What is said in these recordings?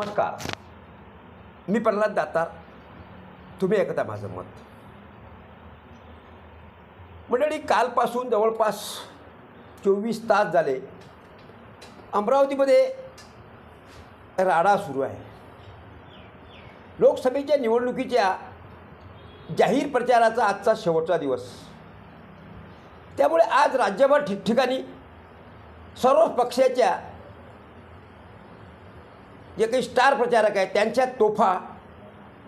नमस्कार. मी प्रल्हाद दातार. तुम्ही ऐकता माझं मत. मंडळी कालपासून जवळपास चोवीस तास झाले अमरावतीमध्ये राडा सुरू आहे. लोकसभेच्या निवडणुकीच्या जाहीर प्रचाराचा आजचा शेवटचा दिवस. त्यामुळे आज राज्यभर ठिकठिकाणी सर्व पक्षाच्या जे काही स्टार प्रचारक आहेत त्यांच्या तोफा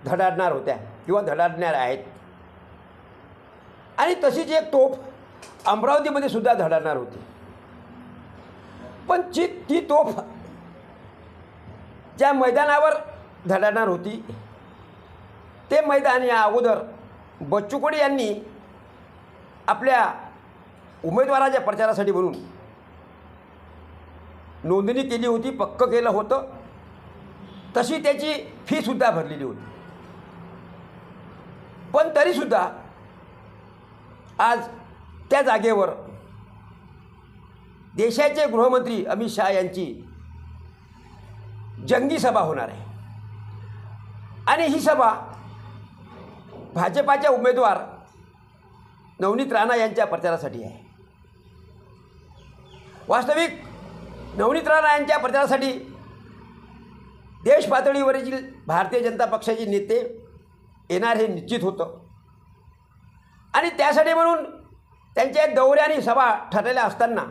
धडाडणार होत्या किंवा धडाडणार आहेत. आणि तशीच एक तोफ अमरावतीमध्ये सुद्धा धडाडणार होती. पण जी ती तोफ ज्या मैदानावर धडाडणार होती ते मैदान या अगोदर बच्चू कडू यांनी आपल्या उमेदवाराच्या प्रचारासाठी म्हणून नोंदणी केली होती पक्क केलं होतं. तशी त्याची फीसुद्धा भरलेली होती. पण तरीसुद्धा आज त्या जागेवर देशाचे गृहमंत्री अमित शहा यांची जंगी सभा होणार आहे. आणि ही सभा भाजपाच्या उमेदवार नवनीत राणा यांच्या प्रचारासाठी आहे. वास्तविक नवनीत राणा यांच्या प्रचारासाठी देश पातळीवरील भारतीय जनता पक्षाचे नेते येणार हे निश्चित होतं. आणि त्यासाठी म्हणून त्यांच्या दौऱ्या आणि सभा ठरलेल्या असताना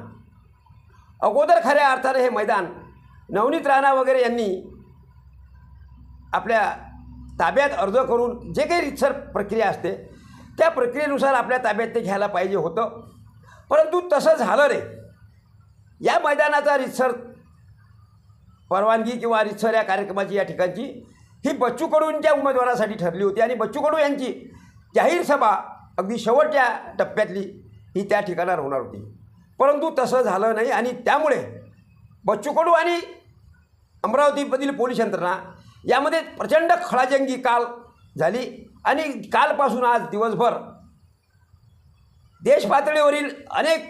अगोदर खऱ्या अर्थानं हे मैदान नवनीत राणा वगैरे यांनी आपल्या ताब्यात अर्ज करून जे काही रितसर प्रक्रिया असते त्या प्रक्रियेनुसार आपल्या ताब्यात ते घ्यायला पाहिजे होतं. परंतु तसं झालं रे या मैदानाचा रितसर परवानगी किंवा रितसर या कार्यक्रमाची या ठिकाणची ही बच्चू कडूंच्या उमेदवारासाठी ठरली होती आणि बच्चू कडू यांची जाहीर सभा अगदी शेवटच्या टप्प्यातली ही त्या ठिकाणावर होणार होती. परंतु तसं झालं नाही आणि त्यामुळे बच्चू कडू आणि अमरावतीमधील पोलीस यंत्रणा यामध्ये प्रचंड खळाजंगी काल झाली आणि कालपासून आज दिवसभर देश पातळीवरील अनेक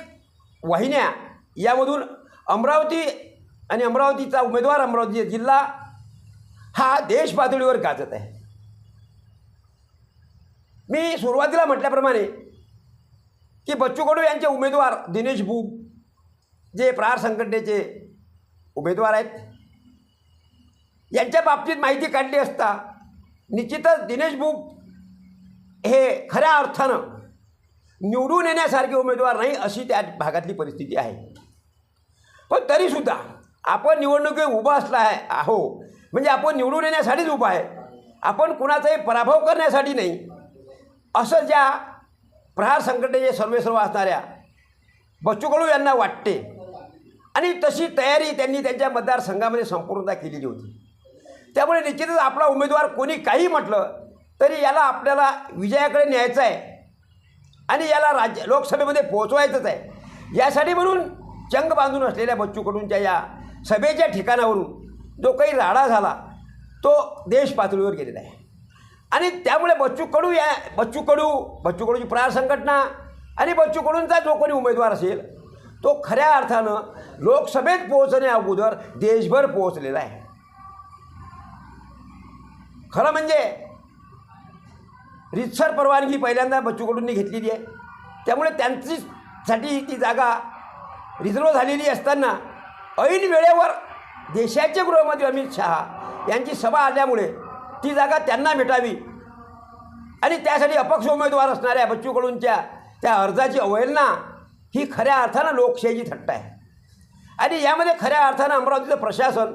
वाहिन्या यामधून अमरावती आणि अमरावतीचा उमेदवार अमरावती जिल्हा हा देश पातळीवर गाजत आहे. मी सुरुवातीला म्हटल्याप्रमाणे की बच्चू कडू यांचे उमेदवार दिनेश बुब जे प्रहार संघटनेचे उमेदवार आहेत यांच्या बाबतीत माहिती काढली असता निश्चितच दिनेश बुब हे खऱ्या अर्थानं निवडून येण्यासारखे उमेदवार नाही अशी त्या भागातली परिस्थिती आहे. पण तरीसुद्धा आपण निवडणुकीत उभा असला आहे आहो. म्हणजे आपण निवडून येण्यासाठीच उभा आहे. आपण कुणाचाही पराभव करण्यासाठी नाही. असं ज्या प्रहार संघटनेचे सर्वेसर्व असणाऱ्या बच्चू कडू यांना वाटते. आणि तशी तयारी त्यांनी त्यांच्या मतदारसंघामध्ये संपूर्णता केलेली होती. त्यामुळे निश्चितच आपला उमेदवार कोणी काही म्हटलं तरी याला आपल्याला विजयाकडे न्यायचं आहे. आणि याला राज्य लोकसभेमध्ये पोहोचवायचंच आहे. यासाठी म्हणून चंग बांधून असलेल्या बच्चूकडूंच्या या सभेच्या ठिकाणावरून जो काही राडा झाला तो देश पातळीवर गेलेला आहे. आणि त्यामुळे बच्चू कडू या बच्चू कडू बच्चू कडूची प्रहार संघटना आणि बच्चू कडूंचा जो कोणी उमेदवार असेल तो खऱ्या अर्थानं लोकसभेत पोहोचण्या अगोदर देशभर पोहोचलेला आहे. खरं म्हणजे रितसर परवानगी पहिल्यांदा बच्चू कडूंनी घेतलेली आहे. त्यामुळे त्यांचीसाठी ती जागा रिझर्व झालेली असताना ऐन वेळेवर देशाचे गृहमंत्री अमित शहा यांची सभा आल्यामुळे ती जागा त्यांना भेटावी आणि त्यासाठी अपक्ष उमेदवार असणाऱ्या बच्चूकडूंच्या त्या अर्जाची अवहेलना ही खऱ्या अर्थानं लोकशाहीची थट्टा आहे. आणि यामध्ये खऱ्या अर्थानं अमरावतीचं प्रशासन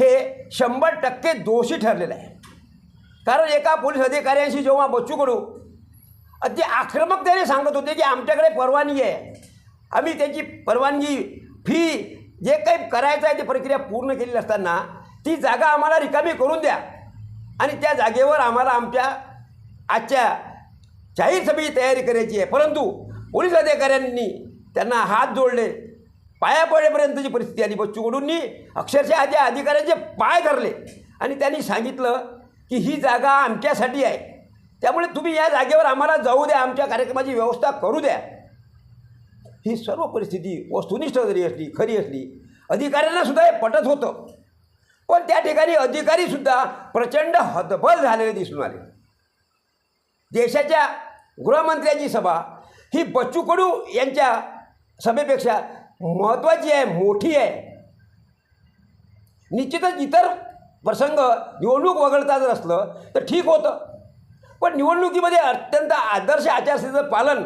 हे शंभर टक्के दोषी ठरलेलं आहे. कारण एका पोलीस अधिकाऱ्यांशी जेव्हा बच्चू कडू अगदी आक्रमकतेने सांगत होते की आमच्याकडे परवानगी आहे. आम्ही त्याची परवानगी फी जे काही करायचं आहे ती प्रक्रिया पूर्ण केलेली असताना ती जागा आम्हाला रिकामी करून द्या. आणि त्या जागेवर आम्हाला आमच्या आजच्या जाहीर सभेची तयारी करायची आहे. परंतु पोलीस अधिकाऱ्यांनी त्यांना हात जोडले. पाया पडेपर्यंतची परिस्थिती आली. बच्चूकडूंनी अक्षरशः त्या अधिकाऱ्यांचे पाय धरले. आणि त्यांनी सांगितलं की ही जागा आमच्यासाठी आहे. त्यामुळे तुम्ही या जागेवर आम्हाला जाऊ द्या. आमच्या कार्यक्रमाची व्यवस्था करू द्या. ही सर्व परिस्थिती वस्तुनिष्ठ जरी असली खरी असली अधिकाऱ्यांना सुद्धा हे पटत होतं. पण त्या ठिकाणी अधिकारीसुद्धा प्रचंड हतबल झालेले दिसून आले. देशाच्या गृहमंत्र्यांची सभा ही बच्चू कडू यांच्या सभेपेक्षा महत्त्वाची आहे मोठी आहे. निश्चितच इतर प्रसंग निवडणूक वगळता जर असलं तर ठीक होतं. पण निवडणुकीमध्ये अत्यंत आदर्श आचारसंहितेचं पालन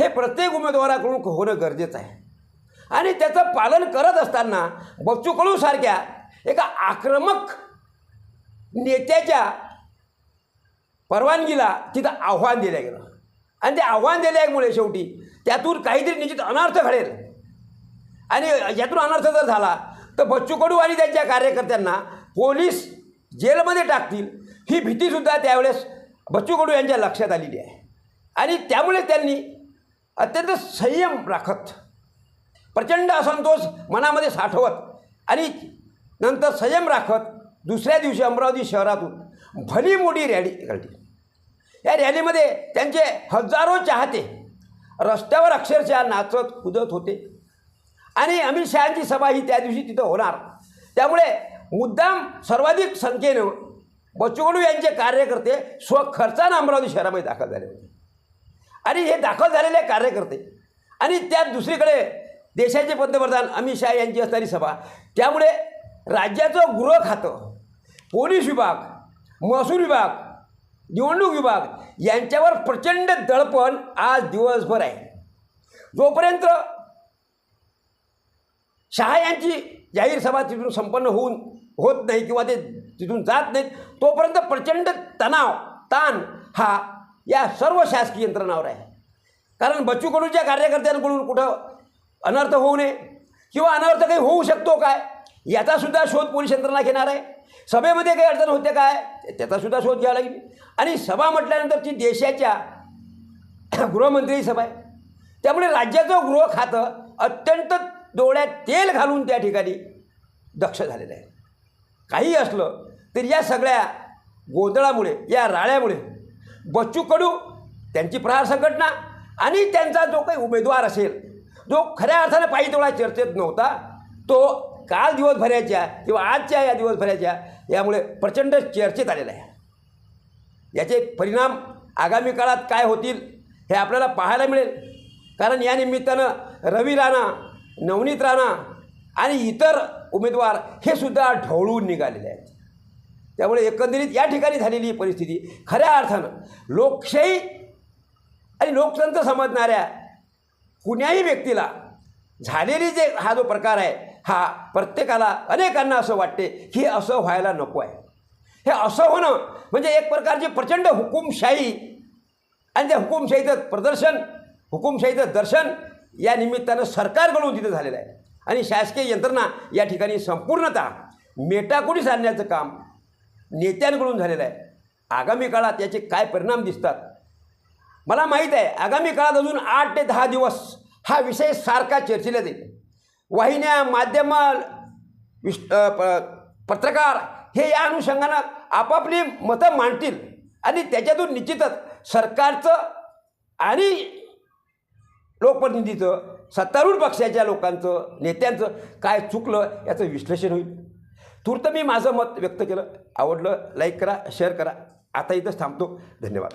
हे प्रत्येक उमेदवाराकडून होणं गरजेचं आहे. आणि त्याचं पालन करत असताना बच्चू कडूसारख्या एका आक्रमक नेत्याच्या परवानगीला तिथं आव्हान दिलं गेलं. आणि ते आव्हान दिल्यामुळे शेवटी त्यातून काहीतरी निश्चित अनर्थ घडेल. आणि यातून अनर्थ जर झाला तर बच्चू कडू आणि त्यांच्या कार्यकर्त्यांना पोलीस जेलमध्ये टाकतील. ही भीतीसुद्धा त्यावेळेस बच्चू कडू यांच्या लक्षात आलेली आहे. आणि त्यामुळे त्यांनी अत्यंत संयम राखत प्रचंड असंतोष मनामध्ये साठवत आणि नंतर संयम राखत दुसऱ्या दिवशी अमरावती शहरातून भली मोठी रॅली काढली या रॅलीमध्ये त्यांचे हजारो चाहते रस्त्यावर अक्षरशः नाचत कुदत होते. आणि अमित शहाची सभा ही त्या दिवशी तिथं होणार. त्यामुळे मुद्दाम सर्वाधिक संख्येनं बच्चू कडू यांचे कार्यकर्ते स्वखर्चानं अमरावती शहरामध्ये दाखल झाले होते. आणि हे दाखल झालेले कार्यकर्ते. आणि त्यात दुसरीकडे देशाचे पंतप्रधान अमित शहा यांची असणारी सभा. त्यामुळे राज्याचं गृह खातं पोलीस विभाग महसूल विभाग निवडणूक विभाग यांच्यावर प्रचंड दडपण आज दिवसभर आहे. जोपर्यंत शहा यांची जाहीर सभा तिथून संपन्न होऊन होत नाही किंवा ते तिथून जात नाहीत तोपर्यंत प्रचंड तणाव ताण हा या सर्व शासकीय यंत्रणावर आहे. कारण बच्चू कडूच्या कार्यकर्त्यांकडून कुठं अनर्थ होऊ नये किंवा अनर्थ काही होऊ शकतो काय याचासुद्धा शोध पोलीस यंत्रणा घेणार आहे. सभेमध्ये काही अडचण होते काय त्याचासुद्धा शोध घ्यावा लागेल. आणि सभा म्हटल्यानंतर ती देशाच्या गृहमंत्री सभा आहे त्यामुळे राज्याचं गृह खातं अत्यंत डोळ्यात तेल घालून त्या ठिकाणी दक्ष झालेलं आहे. काही असलं तरी या सगळ्या गोंधळामुळे या राळ्यामुळे बच्चू कडू त्यांची प्रहार संघटना आणि त्यांचा जो काही उमेदवार असेल जो खऱ्या अर्थानं पायी तेवढा चर्चेत नव्हता तो काल दिवसभराच्या किंवा आजच्या या दिवसभराच्या यामुळे प्रचंड चर्चेत आलेला आहे. याचे परिणाम आगामी काळात काय होतील हे आपल्याला पाहायला मिळेल. कारण या निमित्तानं रवी राणा नवनीत राणा आणि इतर उमेदवार हे सुद्धा ढवळून निघालेले आहेत. त्यामुळे एकंदरीत या ठिकाणी झालेली ही परिस्थिती खऱ्या अर्थानं लोकशाही आणि लोकतंत्र समजणाऱ्या कुण्याही व्यक्तीला झालेली जे हा जो प्रकार आहे हा प्रत्येकाला अनेकांना असं वाटते की असं व्हायला नको आहे. हे असं होणं म्हणजे एक प्रकारची प्रचंड हुकुमशाही आणि त्या हुकुमशाहीचं प्रदर्शन हुकुमशाहीचं दर्शन या निमित्तानं सरकारकडून तिथं झालेलं आहे. आणि शासकीय यंत्रणा या ठिकाणी संपूर्णतः मेटाकुटीस आणण्याचं काम नेत्यांकडून झालेला आहे. आगामी काळात याचे काय परिणाम दिसतात? मला माहीत आहे आगामी काळात अजून आठ ते दहा दिवस हा विषय सारखा चर्चेला जाईल. वाहिन्या माध्यम विश प- पत्रकार हे या अनुषंगानं आपापली मतं मांडतील. आणि त्याच्यातून निश्चितच सरकारचं आणि लोकप्रतिनिधीचं सत्तारूढ पक्षाच्या लोकांचं नेत्यांचं काय चुकलं याचं विश्लेषण होईल. तूर्त मी माझं मत व्यक्त केलं. आवडलं लाईक करा शेअर करा. आता इथंच थांबतो. धन्यवाद.